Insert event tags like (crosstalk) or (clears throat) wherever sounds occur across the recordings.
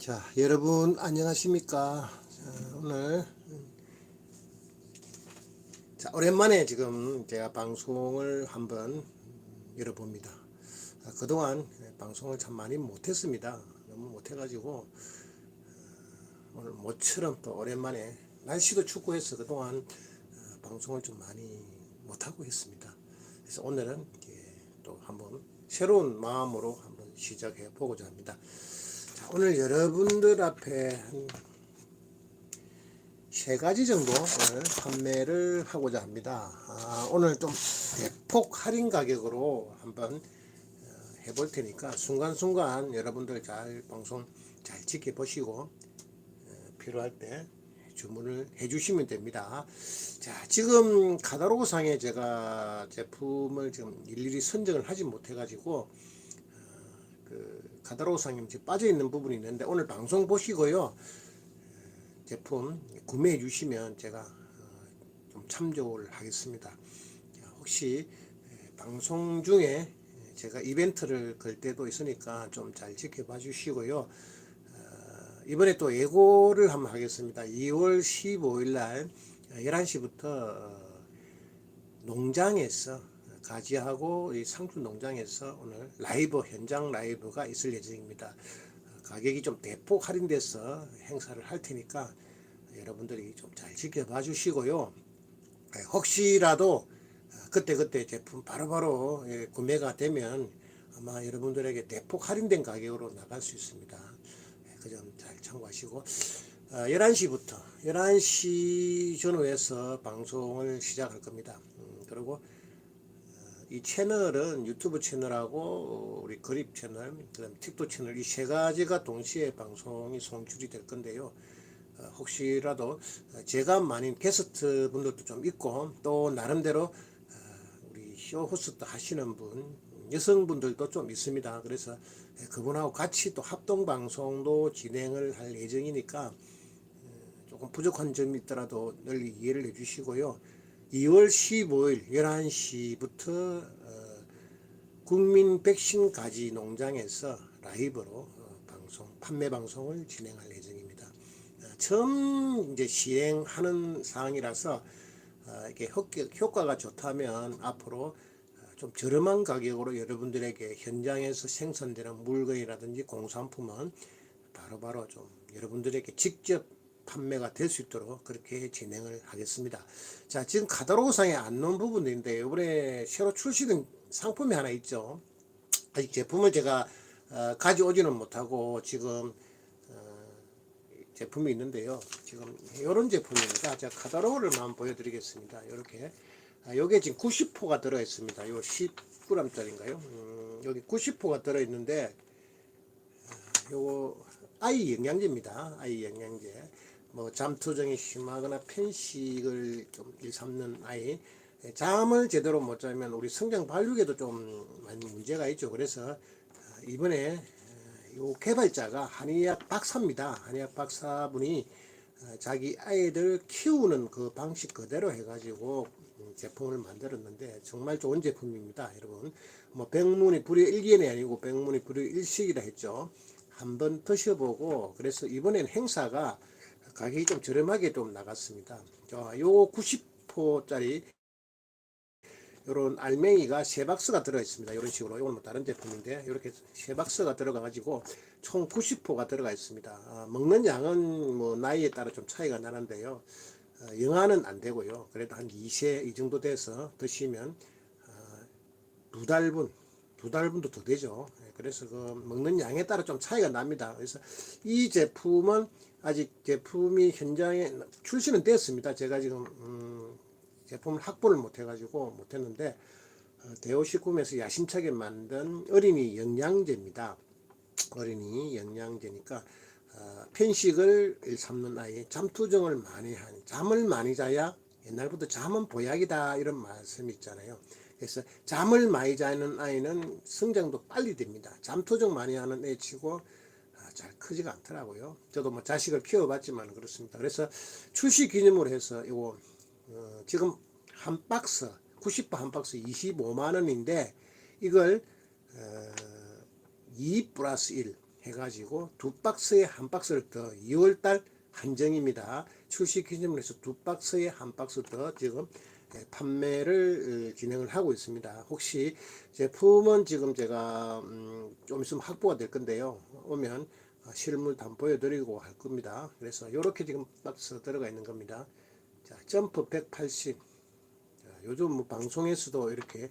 자, 여러분 안녕하십니까? 자, 오늘 자, 오랜만에 지금 제가 방송을 한번 열어봅니다. 아, 그동안 방송을 참 많이 못했습니다. 너무 못해가지고 어, 오늘 모처럼 또 오랜만에 날씨도 춥고 해서 그동안 어, 방송을 좀 많이 못하고 했습니다. 그래서 오늘은 또 한번 새로운 마음으로 한번 시작해 보고자 합니다. 자, 오늘 여러분들 앞에 한세 가지 정도 판매를 하고자 합니다. 아, 오늘 좀 대폭 할인 가격으로 한번 어, 해볼 테니까 순간순간 여러분들 잘 방송 잘 지켜보시고 어, 필요할 때 주문을 해주시면 됩니다. 자, 지금 카다로그 상에 제가 제품을 지금 일일이 선정을 하지 못해가지고 어, 그 카다로그 상에 지금 빠져 있는 부분이 있는데 오늘 방송 보시고요. 제품 구매해 주시면 제가 어, 좀 참조를 하겠습니다. 자, 혹시 에, 방송 중에 제가 이벤트를 걸 때도 있으니까 좀 잘 지켜봐 주시고요. 어, 이번에 또 예고를 한번 하겠습니다. 2월 15일 날 11시부터 농장에서 가지하고 이 상품 농장에서 오늘 라이브 현장 라이브가 있을 예정입니다. 가격이 좀 대폭 할인돼서 행사를 할 테니까 여러분들이 좀 잘 지켜봐 주시고요. 예, 혹시라도 그때 그때 제품 바로바로 예, 구매가 되면 아마 여러분들에게 대폭 할인된 가격으로 나갈 수 있습니다. 그 점 잘 참고하시고 11시부터 11시 전후에서 방송을 시작할 겁니다. 음, 그리고 어, 이 채널은 유튜브 채널하고 우리 그립 채널, 그다음 틱톡 채널 이 세 가지가 동시에 방송이 송출이 될 건데요. 어, 혹시라도 제가 많은 게스트 분들도 좀 있고 또 나름대로 어, 우리 쇼 호스트 하시는 분 여성분들도 좀 있습니다. 그래서 그분하고 같이 또 합동 방송도 진행을 할 예정이니까 어, 조금 부족한 점이 있더라도 널리 이해를 해주시고요. 2월 15일 11시부터 어, 국민 백신 가지 농장에서 라이브로 어, 방송 판매 방송을 진행할 예정입니다. 어, 처음 이제 시행하는 사항이라서 어, 이게 효과- 효과가 좋다면 앞으로 어, 좀 저렴한 가격으로 여러분들에게 현장에서 생산되는 물건이라든지 공산품은 바로바로 좀 여러분들에게 직접 판매가 될 수 있도록 그렇게 진행을 하겠습니다. 자, 지금 카다로그상에 안 넣은 부분인데 이번에 새로 출시된 상품이 하나 있죠. 아직 제품을 제가 어, 가져오지는 못하고 지금 어, 제품이 있는데요. 지금 이런 제품입니다. 제가 카다로그를 한번 보여드리겠습니다. 이렇게 아, 여기에 지금 90호가 들어 있습니다. 요 10g짜리인가요? 음, 여기 90호가 들어 있는데 요거 아이 영양제입니다. 아이 영양제. 뭐 잠투정이 심하거나 편식을 좀 일삼는 아이 예, 잠을 제대로 못 자면 우리 성장 발육에도 좀 많이 문제가 있죠. 그래서 아, 이번에 어, 요 개발자가 한의학 박사입니다. 한의학 박사분이 어, 자기 아이들 키우는 그 방식 그대로 해가지고 음, 제품을 만들었는데 정말 좋은 제품입니다, 여러분. 뭐 백문이 불여 일견이 아니고 백문이 불여 일식이라 했죠. 한번 드셔보고 그래서 이번엔 행사가 가격이 좀 저렴하게 좀 나갔습니다. 자, 요 90호짜리 요런 알맹이가 세 박스가 들어 있습니다. 이런 식으로 이건 뭐 다른 제품인데 이렇게 세 박스가 들어가 가지고 총 90호가 들어가 있습니다. 아, 먹는 양은 뭐 나이에 따라 좀 차이가 나는데요. 어, 영아는 안 되고요. 그래도 한 2세 이 정도 돼서 드시면 어, 두 달분 두 달분도 더 되죠. 예, 그래서 그 먹는 양에 따라 좀 차이가 납니다. 그래서 이 제품은 아직 제품이 현장에 출시는 됐습니다. 제가 지금 음, 제품을 확보를 못 해가지고 못했는데 어, 대호식품에서 야심차게 만든 어린이 영양제입니다. 어린이 영양제니까 어, 편식을 일삼는 아이, 잠투정을 많이 한, 잠을 많이 자야 옛날부터 잠은 보약이다 이런 말씀이 있잖아요. 그래서 잠을 많이 자는 아이는 성장도 빨리 됩니다. 잠투정 많이 하는 애 치고 아, 잘 크지가 않더라고요. 저도 뭐 자식을 키워봤지만 그렇습니다. 그래서 출시 기념으로 해서 이거 어, 지금 한 박스 90바 한 박스 25만 원인데 이걸 어, 2 플러스 1 해가지고 두 박스에 한 박스를 더 2월달 한정입니다. 출시 기념으로 해서 두 박스에 한 박스 더 지금 예, 판매를 어, 진행을 하고 있습니다. 혹시 제품은 지금 제가 음, 좀 있으면 확보가 될 건데요. 오면 어, 실물 다 보여드리고 할 겁니다. 그래서 이렇게 지금 박스 들어가 있는 겁니다. 자, 점프 180. 자, 요즘 뭐 방송에서도 이렇게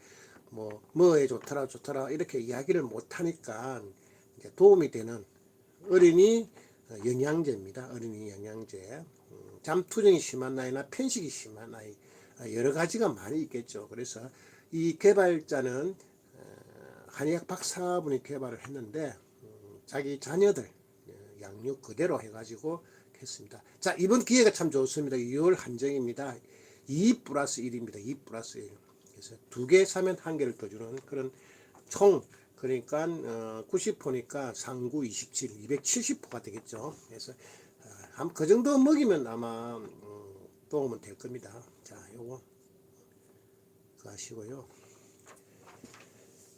뭐 뭐에 좋더라 좋더라 이렇게 이야기를 못 하니까 도움이 되는 어린이 어, 영양제입니다. 어린이 영양제. 음, 잠투정이 심한 아이나 편식이 심한 아, 여러 가지가 많이 있겠죠. 그래서 이 개발자는 어, 한의학 박사분이 개발을 했는데 음, 자기 자녀들 어, 양육 그대로 해가지고 했습니다. 자 이번 기회가 참 좋습니다. 2월 한정입니다. 2 플러스 1입니다. 2 플러스 1. 그래서 두 개 사면 한 개를 더 주는 그런 총 그러니까 어, 90호니까 상구 27, 270호가 되겠죠. 그래서 어, 한- 그 정도 먹이면 아마 음, 도움은 될 겁니다. 자, 요거 그거 하시고요.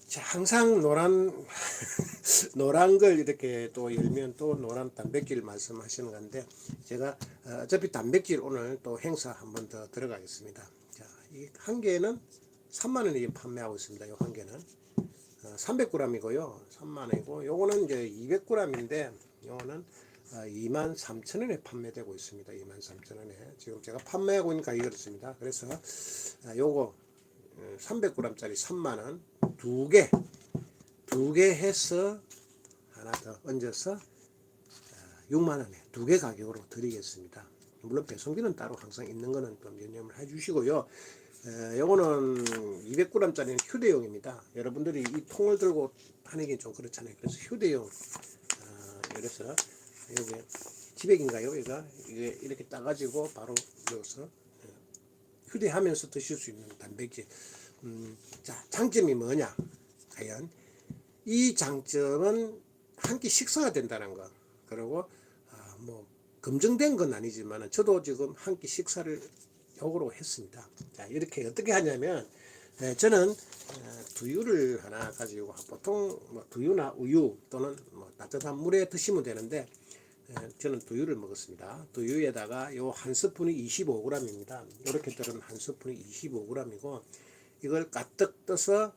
자, 항상 노란 (laughs) 노란 걸 이렇게 또 열면 또 노란 단백질 말씀하시는 건데 제가 어, 어차피 단백질 오늘 또 행사 한 번 더 들어가겠습니다. 자, 이 한 개는 3만 원에 판매하고 있습니다. 요한 개는 어, 300g이고요. 3만 원이고 요거는 이제 200g인데 요거는 어, 2만 3천 원에 판매되고 있습니다. 2만 3천 원에 지금 제가 판매하고 있는 가격이 그렇습니다. 그래서 어, 요거 300g짜리 3만 원 두 개, 두 개 해서 하나 더 얹어서 6만 원에 두 개 가격으로 드리겠습니다. 물론 배송비는 따로 항상 있는 거는 좀 유념을 해주시고요. 에, 요거는 200g짜리는 휴대용입니다. 여러분들이 이 통을 들고 하는 게 좀 그렇잖아요. 그래서 휴대용. 어, 그래서 여기 지백인가요? 얘가 이게 이렇게 따가지고 바로 넣어서 예, 휴대하면서 드실 수 있는 단백질. 음, 자 장점이 뭐냐? 과연 이 장점은 한 끼 식사가 된다는 거. 그리고 아, 뭐 검증된 건 아니지만 저도 지금 한 끼 식사를 요거로 했습니다. 자 이렇게 어떻게 하냐면 에, 저는 어, 두유를 하나 가지고 보통 뭐 두유나 우유 또는 뭐 따뜻한 물에 드시면 되는데 에, 저는 두유를 먹었습니다. 두유에다가 요 한 스푼이 25g입니다. 이렇게 들은 한 스푼이 25g이고 이걸 가득 떠서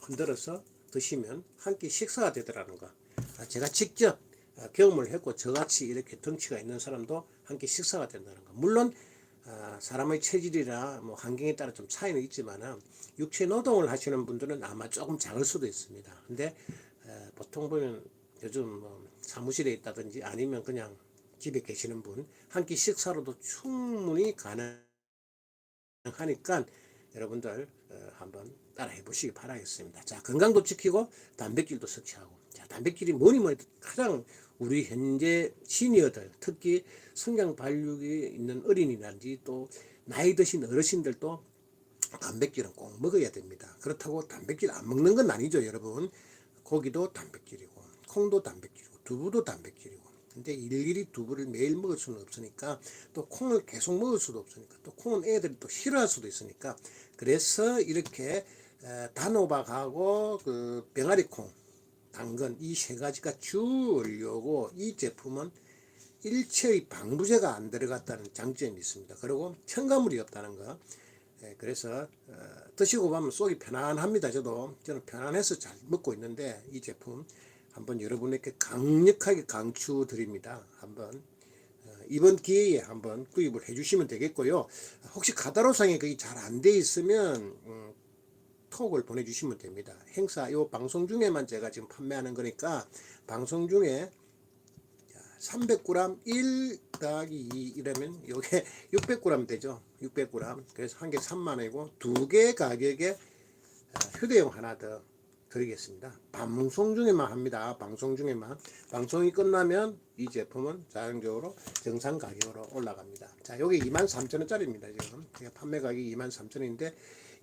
흔들어서 드시면 한 끼 식사가 되더라는 거. 아, 제가 직접 아, 경험을 했고 저같이 이렇게 덩치가 있는 사람도 한 끼 식사가 된다는 거. 물론 아, 사람의 체질이나 뭐 환경에 따라 좀 차이는 있지만은 육체 노동을 하시는 분들은 아마 조금 작을 수도 있습니다. 근데 에, 보통 보면 요즘 뭐 사무실에 있다든지 아니면 그냥 집에 계시는 분 한 끼 식사로도 충분히 가능하니까 여러분들 어, 한번 따라해 보시기 바라겠습니다. 자 건강도 지키고 단백질도 섭취하고 자 단백질이 뭐니 뭐니 가장 우리 현재 시니어들 특히 성장 발육이 있는 어린이라든지 또 나이 드신 어르신들도 단백질은 꼭 먹어야 됩니다. 그렇다고 단백질 안 먹는 건 아니죠, 여러분. 고기도 단백질이고, 콩도 단백질이고, 두부도 단백질이고. 근데 일일이 두부를 매일 먹을 수는 없으니까, 또 콩을 계속 먹을 수도 없으니까, 또 콩은 애들이 또 싫어할 수도 있으니까, 그래서 이렇게 에, 단호박하고 그 병아리 콩, 당근 이 세 가지가 주 원료고 이 제품은 일체의 방부제가 안 들어갔다는 장점이 있습니다. 그리고 첨가물이 없다는 거. 예, 그래서 어, 드시고 보면 속이 편안합니다. 저도 저는 편안해서 잘 먹고 있는데 이 제품 한번 여러분에게 강력하게 강추드립니다. 한번 어, 이번 기회에 한번 구입을 해주시면 되겠고요. 혹시 카다로상에 그게 잘 안 돼 있으면 음, 톡을 보내주시면 됩니다. 행사 요 방송 중에만 제가 지금 판매하는 거니까 방송 중에 300g 1 더하기 2 이러면 요게 (laughs) 600g 되죠. 600g. 그래서 한 개 3만 원이고 두 개 가격에 어, 휴대용 하나 더 드리겠습니다. 방송 중에만 합니다. 방송 중에만. 방송이 끝나면 이 제품은 자연적으로 정상 가격으로 올라갑니다. 자, 요게 23,000원짜리입니다. 지금. 제가 판매 가격이 23,000원인데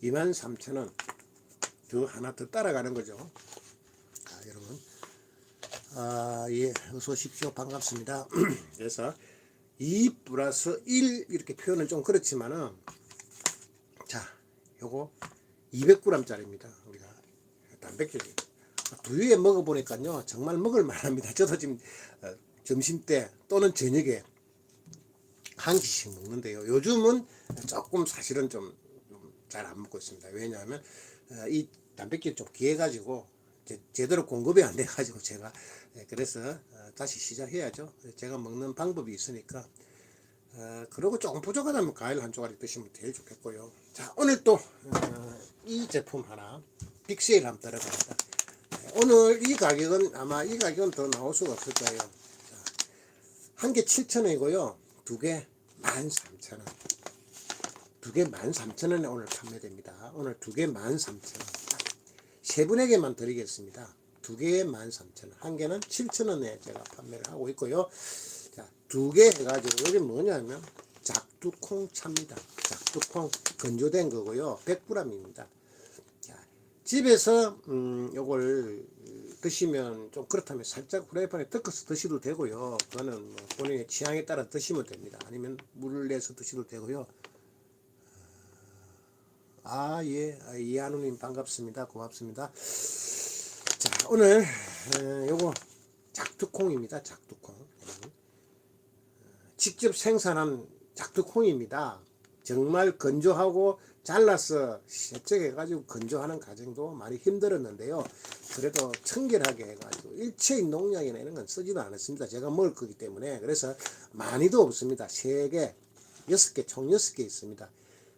23,000원 더 하나 더 따라가는 거죠. 자, 여러분. 아, 예, 어서 오십시오. 반갑습니다. (clears throat) 그래서 2 플러스 1 이렇게 표현은 좀 그렇지만은 자, 요거 200g짜리입니다. 단백질이 두유에 먹어보니까요 정말 먹을 만합니다. 저도 지금 어, 점심 때 또는 저녁에 한 끼씩 먹는데요. 요즘은 조금 사실은 좀 잘 안 먹고 있습니다. 왜냐하면 어, 이 단백질 좀 귀해 가지고 제, 제대로 공급이 안 돼 가지고 제가 예, 그래서 어, 다시 시작해야죠. 제가 먹는 방법이 있으니까 어, 그리고 조금 부족하다면 과일 한 조각이 드시면 제일 좋겠고요. 자 오늘 또이 제품 하나 빅세일 한번 들어갑니다. 오늘 이 가격은 아마 이 가격은 더 나올 수가 없을 거예요. 한 개 7,000원이고요. 두 개 13,000원. 두 개 13,000원에 오늘 판매됩니다. 오늘 두 개 13,000원. 세 분에게만 드리겠습니다. 두 개에 13,000원. 한 개는 7,000원에 제가 판매를 하고 있고요. 자, 두 개 해가지고 여기 뭐냐면 작두콩 차입니다. 작두콩 건조된 거고요. 100g입니다. 자, 집에서 음, 요걸 드시면 좀 그렇다면 살짝 프라이팬에 뜯어서 드셔도 되고요. 그거는 뭐 본인의 취향에 따라 드시면 됩니다. 아니면 물을 내서 드셔도 되고요. 아, 예. 아, 이한우님 반갑습니다. 고맙습니다. 자, 오늘, 에, 요거, 작두콩입니다. 작두콩. 음. 직접 생산한 작두콩입니다. 정말 건조하고 잘라서 세척해가지고 건조하는 과정도 많이 힘들었는데요. 그래도 청결하게 해가지고 일체인 농약이나 이런 건 쓰지도 않았습니다. 제가 먹을 거기 때문에. 그래서 많이도 없습니다. 세개 여섯 개 총 여섯 개 있습니다.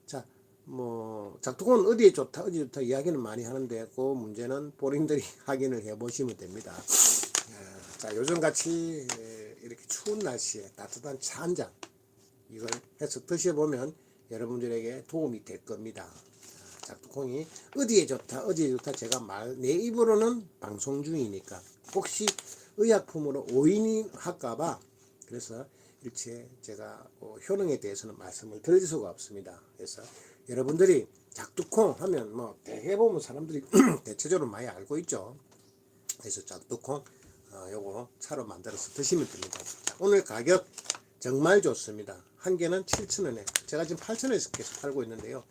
자, 뭐 작두콩은 어디에 좋다 어디 좋다 이야기는 많이 하는데 그 문제는 본인들이 (laughs) 확인을 해 보시면 됩니다. 어, 자 요즘 같이 이렇게 추운 날씨에 따뜻한 차 한 잔 이걸 해서 드셔보면 여러분들에게 도움이 될 겁니다. 아, 작두콩이 어디에 좋다 어디에 좋다 제가 말 내 입으로는 방송 중이니까 혹시 의약품으로 오인이 할까봐 그래서 일체 제가 어, 효능에 대해서는 말씀을 드릴 수가 없습니다. 그래서 여러분들이 작두콩 하면 뭐 대개 보면 사람들이 (clears throat) 대체적으로 많이 알고 있죠. 그래서 작두콩 어, 요거 차로 만들어서 드시면 됩니다. 자, 오늘 가격 정말 좋습니다. 한 개는 7,000원에 제가 지금 8,000원에서 계속 팔고 있는데요.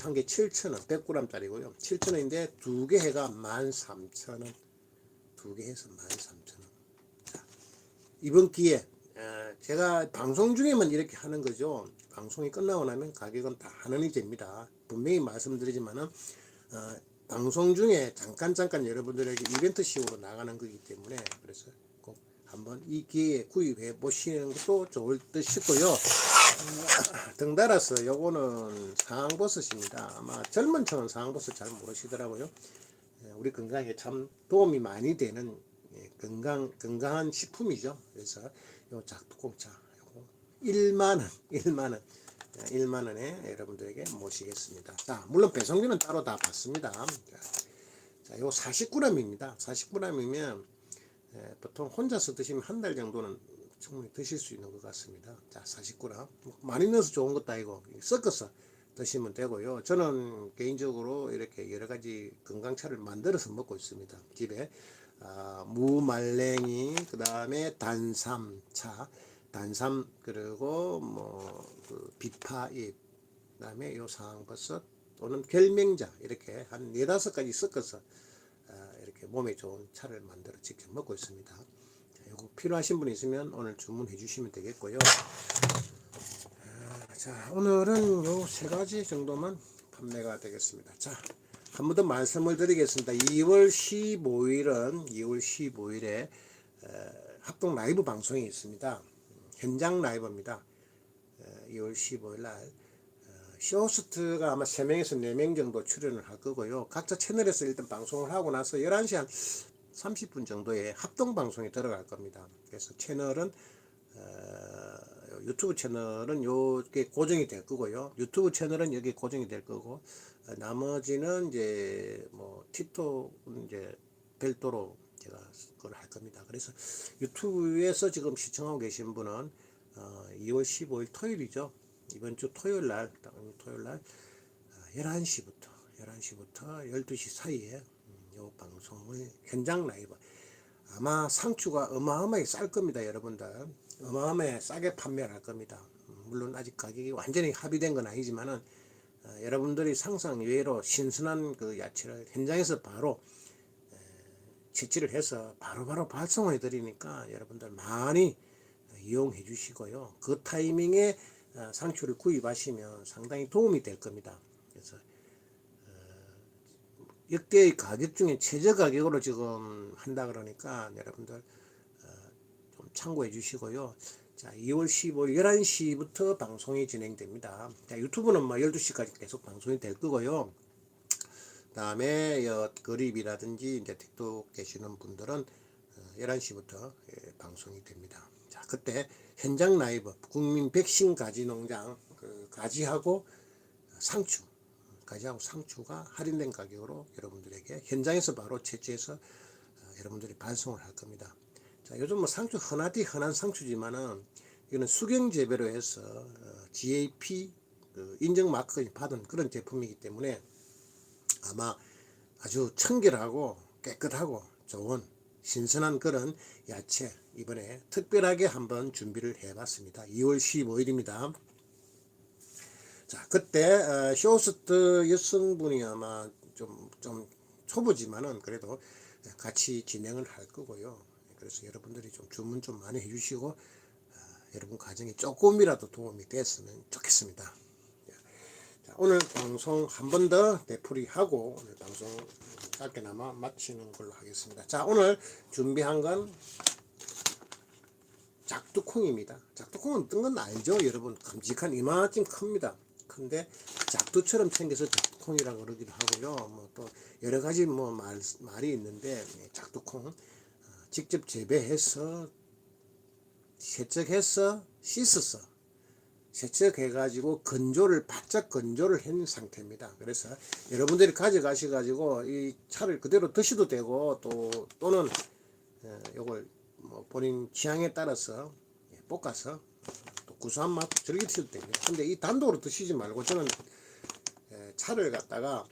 한 개 7,000원 100g짜리고요. 7,000원인데 두 개 해가 13,000원 두 개 해서 13,000원 자, 이번 기회에 에, 제가 방송 중에만 이렇게 하는 거죠. 방송이 끝나고 나면 가격은 다 한원이 됩니다. 분명히 말씀드리지만은 어, 방송 중에 잠깐 잠깐 여러분들에게 이벤트 식으로 나가는 거기 때문에 그래서 꼭 한번 이 기회에 구입해 보시는 것도 좋을 듯 싶고요. 음, 덩달아서 요거는 상황버섯입니다. 아마 젊은 층은 상황버섯 잘 모르시더라고요. 예, 우리 건강에 참 도움이 많이 되는 예, 건강 건강한 식품이죠. 그래서 요 작두콩차 요거 1만 원, 1만 원. 1만 원에 여러분들에게 모시겠습니다. 자, 물론 배송비는 따로 다 받습니다. 자, 요 40g입니다. 40g이면 보통 혼자서 드시면 한 달 정도는 충분히 드실 수 있는 것 같습니다. 자, 40g. 뭐 많이 넣어서 좋은 것도 아니고 섞어서 드시면 되고요. 저는 개인적으로 이렇게 여러 가지 건강차를 만들어서 먹고 있습니다. 집에 아, 무말랭이, 그 다음에 단삼차, 단삼 그리고 뭐그 비파잎, 그다음에 요 상황버섯 또는 결명자 이렇게 한 네다섯 가지 섞어서 몸에 좋은 차를 만들어 직접 먹고 있습니다. 자, 요거 필요하신 분 있으면 오늘 주문해 주시면 되겠고요. 아, 자, 오늘은 요 세 가지 정도만 판매가 되겠습니다. 자, 한 번 더 말씀을 드리겠습니다. 2월 15일은 2월 15일에 합동 라이브 방송이 있습니다. 현장 라이브입니다. 2월 15일 날 어, 쇼호스트가 아마 3명에서 4명 정도 출연을 할 거고요. 각자 채널에서 일단 방송을 하고 나서 11시 한 30분 정도의 합동 방송이 들어갈 겁니다. 그래서 채널은 어, 유튜브 채널은 요게 고정이 될 거고요. 유튜브 채널은 여기 고정이 될 거고 어, 나머지는 이제 뭐 틱톡 이제 별도로 제가 그걸 할 겁니다. 그래서 유튜브에서 지금 시청하고 계신 분은 어, 2월 15일 토요일이죠. 이번 주 토요일 날, 토요일 날 어, 11시부터 11시부터 12시 사이에 음, 요 방송을 현장 라이브 아마 상추가 어마어마하게 쌀 겁니다, 여러분들. 어마어마하게 싸게 판매를 할 겁니다. 음, 물론 아직 가격이 완전히 합의된 건 아니지만은 어, 여러분들이 상상 외로 신선한 그 야채를 현장에서 바로 채취를 해서 바로 바로 발송해 드리니까 여러분들 많이 이용해 주시고요. 그 타이밍에 어, 상추를 구입하시면 상당히 도움이 될 겁니다. 그래서 어, 역대의 가격 중에 최저 가격으로 지금 한다 그러니까 여러분들 어, 좀 참고해 주시고요. 자, 2월 15일 11시부터 방송이 진행됩니다. 자, 유튜브는 뭐 12시까지 계속 방송이 될 거고요. 다음에 여 그립이라든지 이제 틱톡 계시는 분들은 어, 11시부터 예, 방송이 됩니다. 자, 그때 현장 라이브 국민 백신 가지 농장 그 가지하고 상추 가지하고 상추가 할인된 가격으로 여러분들에게 현장에서 바로 채취해서 어, 여러분들이 발송을 할 겁니다. 자, 요즘 뭐 상추 흔하디 흔한 상추지만은 이거는 수경 재배로 해서 어, GAP 그 인증 마크 받은 그런 제품이기 때문에 아마 아주 청결하고 깨끗하고 좋은 신선한 그런 야채 이번에 특별하게 한번 준비를 해봤습니다. 2월 15일입니다. 자 그때 어, 쇼호스트 여성분이 아마 좀, 좀 초보지만은 그래도 같이 진행을 할 거고요. 그래서 여러분들이 좀 주문 좀 많이 해주시고 어, 여러분 가정에 조금이라도 도움이 됐으면 좋겠습니다. 자, 오늘 방송 한 번 더 되풀이하고 오늘 방송 짧게나마 마치는 걸로 하겠습니다. 자 오늘 준비한 건 작두콩입니다. 작두콩은 뜬 건 알죠, 여러분? 큼직한 이만큼 큽니다. 큰데 작두처럼 생겨서 작두콩이라고 그러기도 하고요. 뭐 또 여러 가지 뭐 말, 말이 있는데 예, 작두콩 어, 직접 재배해서 세척해서 씻어서 세척해가지고 건조를 바짝 건조를 한 상태입니다. 그래서 여러분들이 가져가시 가지고 이 차를 그대로 드셔도 되고 또 또는 어, 요걸 뭐 본인 취향에 따라서 예, 볶아서 또 구수한 맛 즐겨 드셔도 됩니다. 근데 이 단독으로 드시지 말고 저는 에, 차를 갖다가 어,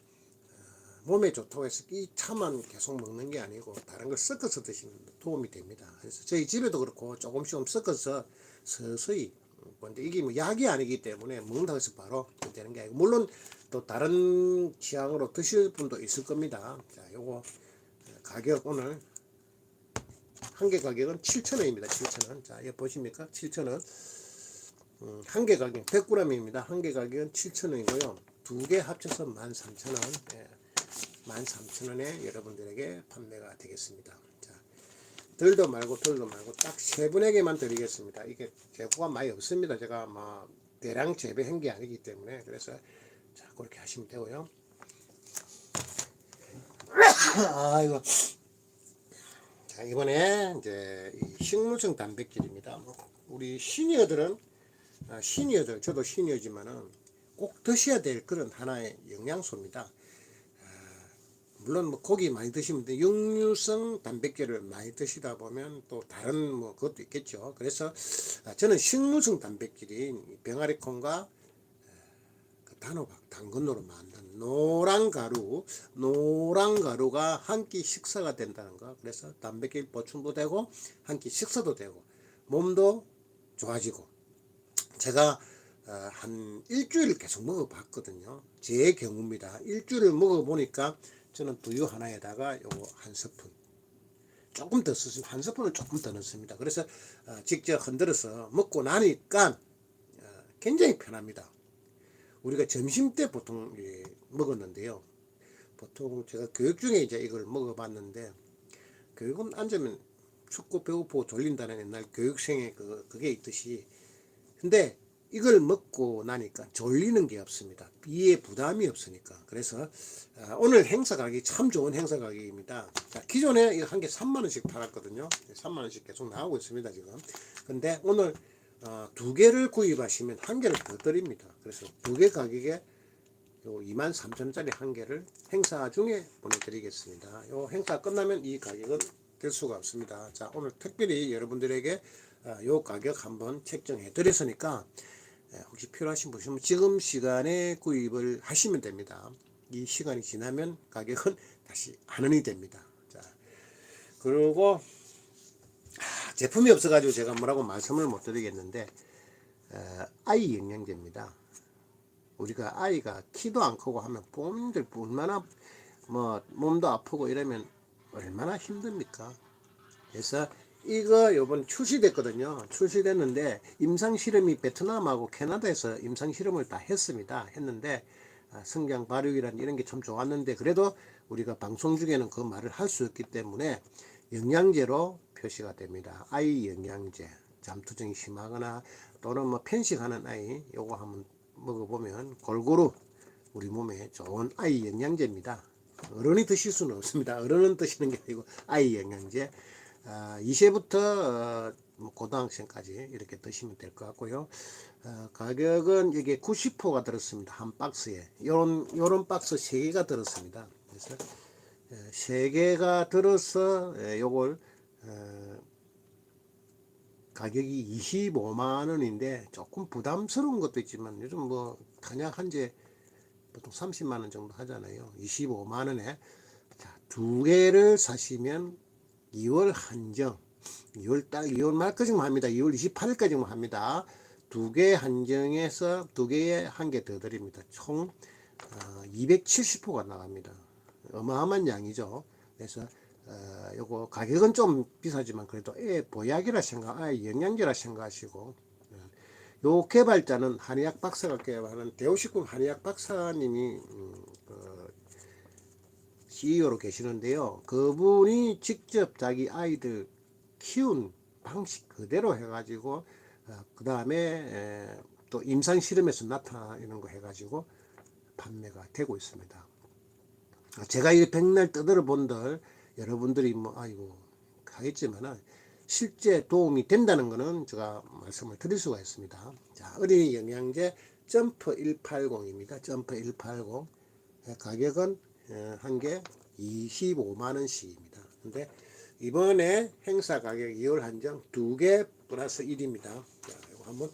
몸에 좋다고 해서 이 차만 계속 먹는 게 아니고 다른 걸 섞어서 드시면 도움이 됩니다. 그래서 저희 집에도 그렇고 조금씩 좀 섞어서 서서히 근데 이게 뭐 약이 아니기 때문에 먹는다고 해서 바로 되는 게 아니고 물론 또 다른 취향으로 드실 분도 있을 겁니다. 자, 요거 가격 오늘 한 개 가격은 7,000원입니다. 7,000원. 자, 여기 보십니까? 7,000원. 음, 한 개 가격 100g입니다. 한 개 가격은 7,000원이고요. 두 개 합쳐서 13,000원. 예. 13,000원에 여러분들에게 판매가 되겠습니다. 자, 덜도 말고 덜도 말고 딱 세 분에게만 드리겠습니다. 이게 재고가 많이 없습니다. 제가 막 대량 재배한 게 아니기 때문에 그래서 자 그렇게 하시면 되고요. (coughs) 아이고 자 이번에 이제 이 식물성 단백질입니다. 뭐 우리 시니어들은 아, 시니어들 저도 시니어지만은 꼭 드셔야 될 그런 하나의 영양소입니다. 물론 뭐 고기 많이 드시면 돼 육류성 단백질을 많이 드시다 보면 또 다른 뭐 그것도 있겠죠. 그래서 아, 저는 식물성 단백질인 병아리콩과 그 단호박 당근으로 만든 노란 가루 노란 가루가 한 끼 식사가 된다는 거. 그래서 단백질 보충도 되고 한 끼 식사도 되고 몸도 좋아지고 제가 어, 한 일주일 계속 먹어봤거든요. 제 경우입니다. 일주일을 먹어보니까 저는 두유 하나에다가 요거 한 스푼 조금 더 쓰시면 한 스푼은 조금 더 넣습니다. 그래서 어, 직접 흔들어서 먹고 나니까 어, 굉장히 편합니다. 우리가 점심 때 보통 예, 먹었는데요. 보통 제가 교육 중에 이제 이걸 먹어봤는데 교육은 앉으면 춥고 배고프고 졸린다는 옛날 교육생의 그, 그게 있듯이 근데 이걸 먹고 나니까 졸리는 게 없습니다. 비에 부담이 없으니까. 그래서 아, 오늘 행사 가격이 참 좋은 행사 가격입니다. 자, 기존에 한 개 3만 원씩 팔았거든요. 3만 원씩 계속 나오고 있습니다, 지금. 근데 오늘 어, 두 개를 구입하시면 한 개를 더 드립니다. 그래서 두 개 가격에 요 2만 3천 원짜리 한 개를 행사 중에 보내드리겠습니다. 요 행사 끝나면 이 가격은 될 수가 없습니다. 자, 오늘 특별히 여러분들에게 아, 요 가격 한번 책정해 드렸으니까 예, 혹시 필요하신 분 있으면 지금 시간에 구입을 하시면 됩니다. 이 시간이 지나면 가격은 (laughs) 다시 안 원이 됩니다. 자, 그리고 아, 제품이 없어가지고 제가 뭐라고 말씀을 못 드리겠는데 어, 아이 영양제입니다. 우리가 아이가 키도 안 크고 하면 부모님들 얼마나 뭐 몸도 아프고 이러면 얼마나 힘듭니까? 그래서 이거 요번 출시됐거든요. 출시됐는데 임상 실험이 베트남하고 캐나다에서 임상 실험을 다 했습니다. 했는데 아, 성장 발육이란 이런 게 참 좋았는데 그래도 우리가 방송 중에는 그 말을 할 수 없기 때문에 영양제로 표시가 됩니다. 아이 영양제, 잠투정이 심하거나 또는 뭐 편식하는 아이 요거 한번 먹어보면 골고루 우리 몸에 좋은 아이 영양제입니다. 어른이 드실 수는 없습니다. 어른은 드시는 게 아니고 아이 영양제. 아, 2세부터 어, 뭐 고등학생까지 이렇게 드시면 될 것 같고요. 어, 가격은 이게 90호가 들었습니다. 한 박스에. 요런, 요런 박스 3개가 들었습니다. 그래서 에, 3개가 들어서 에, 요걸 어, 가격이 25만 원인데 조금 부담스러운 것도 있지만 요즘 뭐 간약 한제 보통 30만 원 정도 하잖아요. 25만 원에 자, 두 개를 사시면 2월 한정 2월 달 2월 말까지만 합니다. 2월 28일까지만 합니다. 두 개 한정해서 두 개에 한 개 더 드립니다. 총 어, 270호가 나갑니다. 어마어마한 양이죠. 그래서 어, 요거 가격은 좀 비싸지만 그래도 애 보약이라 생각, 아 영양제라 생각하시고 예. 요 개발자는 한의학 박사가 개발하는 대우식품 한의학 박사님이 음, 그 CEO로 계시는데요. 그분이 직접 자기 아이들 키운 방식 그대로 해가지고 그 다음에 또 임상 실험에서 나타나는 거 해가지고 판매가 되고 있습니다. 아, 제가 이 백날 떠들어 본들 여러분들이 뭐 아이고 하겠지만은 실제 도움이 된다는 것은 제가 말씀을 드릴 수가 있습니다. 자, 어린이 영양제 점프 180입니다. 점프 180 예, 가격은 어, 한 개 25만 원씩입니다. 근데 이번에 행사 가격 2월 한정 두 개 플러스 1입니다. 자, 이거 한번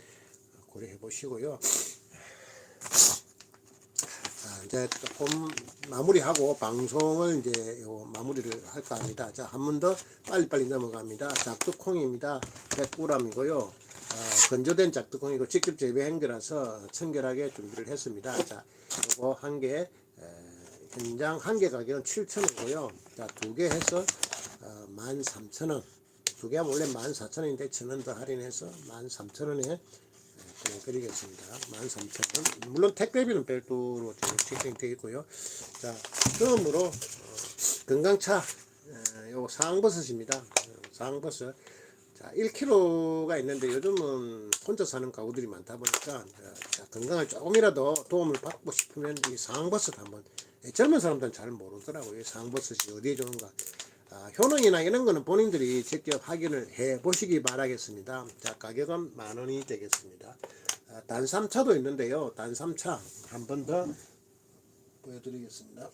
고려해 보시고요. 자, 이제 조금 마무리하고 방송을 이제 요 마무리를 할까 합니다. 자, 한 번 더 빨리빨리 넘어갑니다. 작두콩입니다. 100g이고요. 아, 건조된 작두콩이고 직접 재배한 거라서 청결하게 준비를 했습니다. 자, 요거 한 개, 에, 현장 한 개 가격은 7,000원이고요. 자, 두 개 해서 어, 13,000원. 두개 하면 원래 14,000원인데 1,000원 더 할인해서 13,000원에 그냥 드리겠습니다. 13,000원. 물론 택배비는 별도로 책정되어 있고요. 자, 처음으로 어, 건강차 에, 요 상버섯입니다. 어, 상버섯. 자, 1kg가 있는데 요즘은 혼자 사는 가구들이 많다 보니까 어, 자, 건강을 조금이라도 도움을 받고 싶으면 이 상버섯 한번 예, 젊은 사람들은 잘 모르더라고요. 이 상버섯이 어디에 좋은가. 아, 효능이나 이런 거는 본인들이 직접 확인을 해 보시기 바라겠습니다. 자, 가격은 만 원이 되겠습니다. 아, 단삼차도 있는데요. 단삼차 한 번 더 보여드리겠습니다.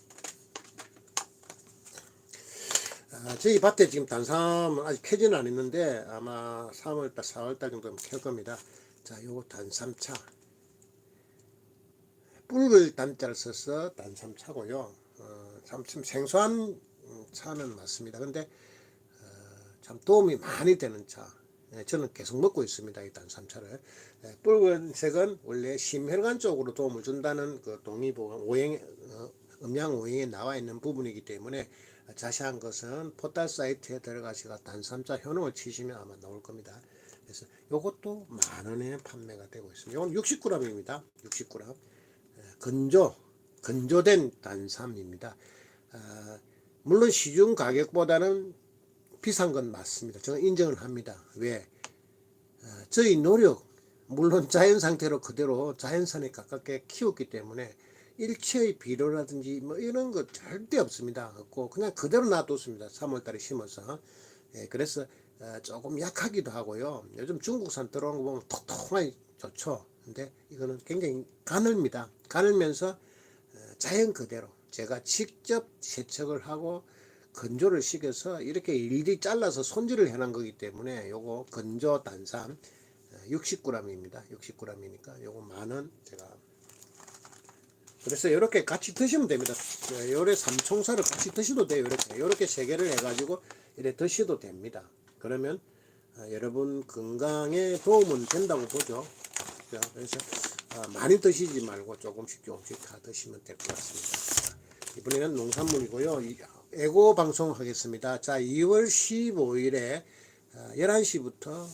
아, 저희 밭에 지금 단삼은 아직 캐지는 않았는데 아마 3월달, 4월달 정도면 캘 겁니다. 자, 요거 단삼차. 뿔을 단자를 써서 단삼차고요. 어, 참, 참 생소한 음, 차는 맞습니다. 근데 어, 참 도움이 많이 되는 차. 예, 저는 계속 먹고 있습니다. 이 단삼차를. 예, 붉은색은 원래 심혈관 쪽으로 도움을 준다는 그 동의보감 오행 어, 음양 오행에 나와 있는 부분이기 때문에 자세한 것은 포탈 사이트에 들어가시가 단삼차 효능을 치시면 아마 나올 겁니다. 그래서 이것도 만 원에 판매가 되고 있습니다. 이건 60g입니다. 60g. 예, 건조, 건조된 단삼입니다. 아, 물론 시중 가격보다는 비싼 건 맞습니다. 저는 인정을 합니다. 왜? 아, 저희 노력, 물론 자연 상태로 그대로 자연산에 가깝게 키웠기 때문에 일체의 비료라든지 뭐 이런 거 절대 없습니다. 없고 그냥 그대로 놔뒀습니다. 3월달에 심어서. 예, 그래서 어, 조금 약하기도 하고요. 요즘 중국산 들어오는 거 보면 톡톡하니 좋죠. 근데 이거는 굉장히 가늘입니다. 가늘면서 어, 자연 그대로 제가 직접 세척을 하고 건조를 시켜서 이렇게 일일이 잘라서 손질을 해놓은 거기 때문에 요거 건조 단삼 60g입니다. 60g이니까 요거 만원 제가 그래서 이렇게 같이 드시면 됩니다. 요래 삼총사를 같이 드셔도 돼요. 이렇게 이렇게 세 개를 해가지고 이렇게 드셔도 됩니다. 그러면 아, 여러분 건강에 도움은 된다고 보죠. 자, 그래서 아, 많이 드시지 말고 조금씩 조금씩 다 드시면 될 것 같습니다. 자, 이번에는 농산물이고요. 이- 에고 방송 하겠습니다. 자, 2월 15일에 11시부터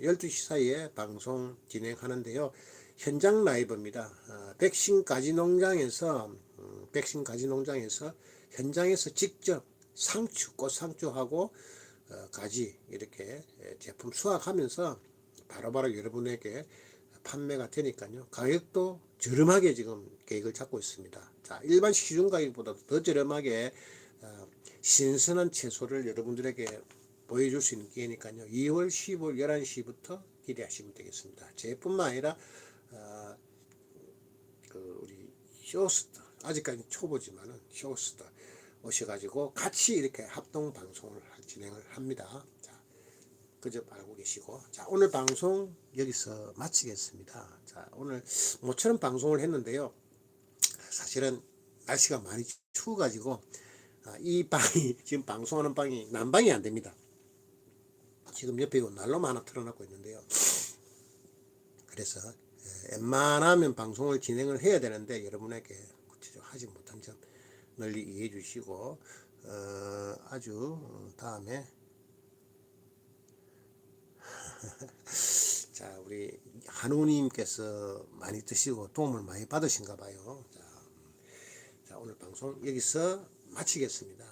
12시 사이에 방송 진행하는데요. 현장 라이브입니다. 어, 백신 가지 농장에서 음, 백신 가지 농장에서 현장에서 직접 상추, 꽃 상추하고 어, 가지 이렇게 제품 수확하면서 바로바로 여러분에게 판매가 되니까요. 가격도 저렴하게 지금 계획을 잡고 있습니다. 자, 일반 시중 가격보다 더 저렴하게 어, 신선한 채소를 여러분들에게 보여줄 수 있는 기회니까요. 2월 15일 11시부터 기대하시면 되겠습니다. 제뿐만 아니라 어, 그 우리 쇼스터 아직까지 초보지만은 쇼스터 오셔가지고 같이 이렇게 합동 방송을 진행을 합니다. 자, 그저 알고 계시고 자 오늘 방송 여기서 마치겠습니다. 자 오늘 모처럼 방송을 했는데요. 사실은 날씨가 많이 추워가지고 아, 이 방이 (laughs) 지금 방송하는 방이 난방이 안 됩니다. 지금 옆에 요 난로만 하나 틀어놓고 있는데요. 그래서 예, 웬만하면 방송을 진행을 해야 되는데 여러분에게 구체적으로 하지 못한 점 널리 이해해 주시고 어, 아주 다음에 (laughs) 자 우리 한우님께서 많이 드시고 도움을 많이 받으신가 봐요. 자, 자 오늘 방송 여기서 마치겠습니다.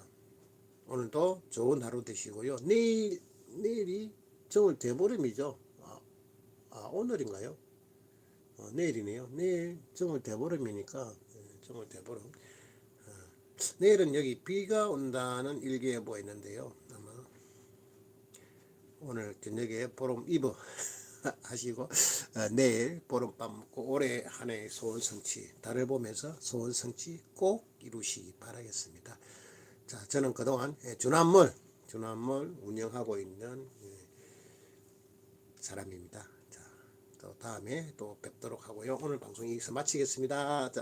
오늘도 좋은 하루 되시고요. 내일 내일이 정월 대보름이죠. 아, 아 오늘인가요? 어, 내일이네요. 내일 정월 대보름이니까 예, 정월 대보름. 어, 내일은 여기 비가 온다는 일기예보가 있는데요. 오늘 저녁에 보름 입어 (laughs) 하시고 어, 내일 보름밤 먹고 올해 한해 소원 성취 달을 보면서 소원 성취 꼭 이루시기 바라겠습니다. 자, 저는 그동안 예, 주남몰 주남몰 운영하고 있는 예, 사람입니다. 자, 또 다음에 또 뵙도록 하고요. 오늘 방송 여기서 마치겠습니다. 자.